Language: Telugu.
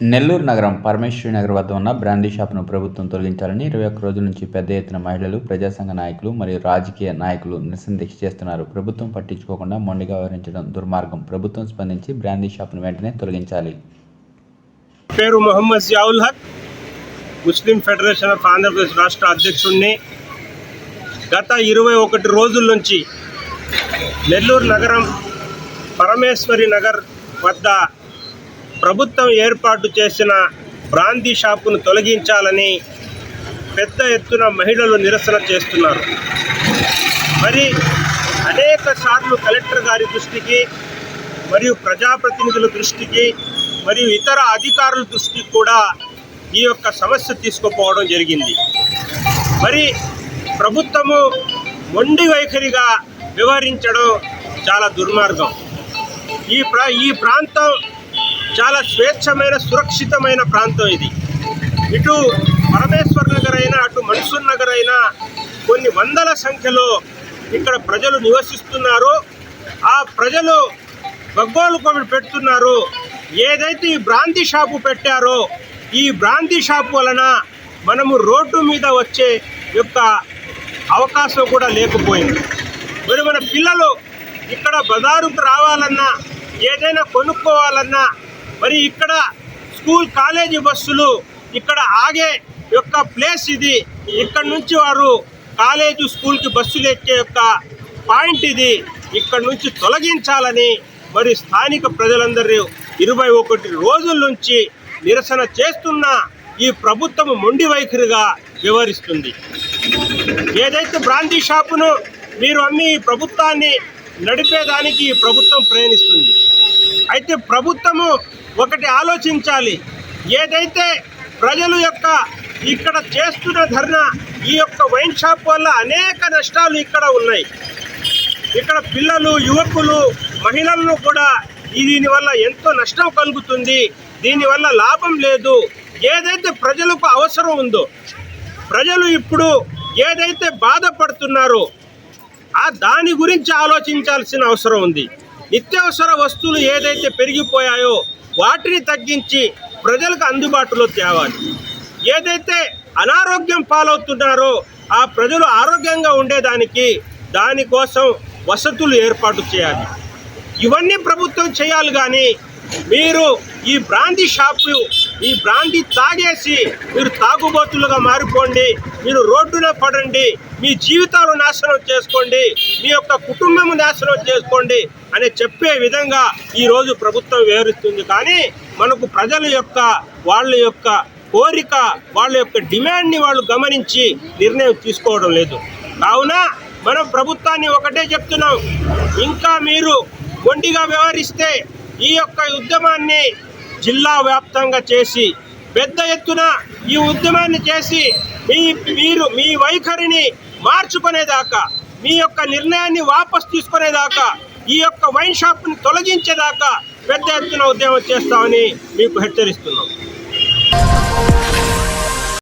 నెల్లూరు నగరం పరమేశ్వరి నగర్ వద్ద ఉన్న బ్రాందీ షాప్ను ప్రభుత్వం తొలగించాలని ఇరవై ఒక్క రోజుల నుంచి పెద్ద ఎత్తున మహిళలు ప్రజాసంఘ నాయకులు మరియు రాజకీయ నాయకులు నిరసన దీక్ష చేస్తున్నారు. ప్రభుత్వం పట్టించుకోకుండా మొండిగా వ్యవహరించడం దుర్మార్గం. ప్రభుత్వం స్పందించి బ్రాందీ షాప్ను వెంటనే తొలగించాలి. పేరు మొహమ్మద్ జియావుల్ హక్. ముస్లిం ఫెడరేషన్ ఆఫ్ ఆంధ్రప్రదేశ్ రాష్ట్ర అధ్యక్షుడిని గత ఇరవై ఒకటి రోజుల నుంచి నెల్లూరు నగరం పరమేశ్వరి నగర్ వద్ద ప్రభుత్వం ఏర్పాటు చేసిన బ్రాందీ షాపును తొలగించాలని పెద్ద ఎత్తున మహిళలు నిరసన చేస్తున్నారు. మరి అనేక సార్లు కలెక్టర్ గారి దృష్టికి మరియు ప్రజాప్రతినిధుల దృష్టికి మరియు ఇతర అధికారుల దృష్టికి కూడా ఈ యొక్క సమస్య తీసుకుపోవడం జరిగింది. మరి ప్రభుత్వము మొండి వైఖరిగా వ్యవహరించడం చాలా దుర్మార్గం. ఈ ప్రా ఈ ప్రాంతం చాలా స్వేచ్ఛమైన సురక్షితమైన ప్రాంతం ఇది. ఇటు పరమేశ్వర్ నగర్ అయినా అటు మన్సూర్ నగర్ అయినా కొన్ని వందల సంఖ్యలో ఇక్కడ ప్రజలు నివసిస్తున్నారు. ఆ ప్రజలు గగ్గోలు పెడుతున్నారు. ఏదైతే ఈ బ్రాంతి షాపు పెట్టారో ఈ బ్రాంతి షాపు వలన మనము రోడ్డు మీద వచ్చే యొక్క అవకాశం కూడా లేకపోయింది. మరి మన పిల్లలు ఇక్కడ బజారుకు రావాలన్నా ఏదైనా కొనుక్కోవాలన్నా మరి ఇక్కడ స్కూల్ కాలేజీ బస్సులు ఇక్కడ ఆగే యొక్క ప్లేస్ ఇది. ఇక్కడ నుంచి వారు కాలేజీ స్కూల్కి బస్సులు ఎక్కే యొక్క పాయింట్ ఇది. ఇక్కడ నుంచి తొలగించాలని మరి స్థానిక ప్రజలందరూ ఇరవై ఒకటి రోజుల నుంచి నిరసన చేస్తున్న ఈ ప్రభుత్వం మొండి వైఖరిగా వివరిస్తుంది. ఏదైతే బ్రాందీ షాపును మీరు అమ్మి ఈ ప్రభుత్వాన్ని నడిపేదానికి ఈ ప్రభుత్వం ప్రయాణిస్తుంది అయితే ప్రభుత్వము ఒకటి ఆలోచించాలి. ఏదైతే ప్రజల యొక్క ఇక్కడ చేస్తున్న ధర్నా ఈ యొక్క వైన్ షాప్ వల్ల అనేక నష్టాలు ఇక్కడ ఉన్నాయి. ఇక్కడ పిల్లలు యువకులు మహిళలను కూడా ఈ దీనివల్ల ఎంతో నష్టం కలుగుతుంది. దీనివల్ల లాభం లేదు. ఏదైతే ప్రజలకు అవసరం ఉందో ప్రజలు ఇప్పుడు ఏదైతే బాధపడుతున్నారో ఆ దాని గురించి ఆలోచించాల్సిన అవసరం ఉంది. నిత్యావసర వస్తువులు ఏదైతే పెరిగిపోయాయో వాటిని తగ్గించి ప్రజలకు అందుబాటులో తేవాలి. ఏదైతే అనారోగ్యం పాలవుతున్నారో ఆ ప్రజలు ఆరోగ్యంగా ఉండేదానికి దానికోసం వసతులు ఏర్పాటు చేయాలి. ఇవన్నీ ప్రభుత్వం చేయాలి కానీ మీరు ఈ బ్రాందీ షాపు ఈ బ్రాందీ తాగేసి మీరు తాగుబోతులుగా మారిపోండి మీరు రోడ్డున పడండి మీ జీవితాలు నాశనం చేసుకోండి మీ యొక్క కుటుంబం నాశనం చేసుకోండి అని చెప్పే విధంగా ఈరోజు ప్రభుత్వం వివరిస్తుంది కానీ మనకు ప్రజల యొక్క వాళ్ళ యొక్క కోరిక వాళ్ళ యొక్క డిమాండ్ని వాళ్ళు గమనించి నిర్ణయం తీసుకోవడం లేదు. కావున మనం ప్రభుత్వాన్ని ఒకటే చెప్తున్నాం. ఇంకా మీరు మొండిగా వ్యవహరిస్తే ఈ యొక్క ఉద్యమాన్ని జిల్లా వ్యాప్తంగా చేసి పెద్ద ఎత్తున ఈ ఉద్యమాన్ని చేసి మీ మీరు మీ వైఖరిని మార్చుకునేదాకా మీ యొక్క నిర్ణయాన్ని వాపస్ తీసుకునేదాకా ఈ యొక్క వైన్ షాప్ని తొలగించేదాకా పెద్ద ఎత్తున ఉద్యమం చేస్తామని మీకు హెచ్చరిస్తున్నాం.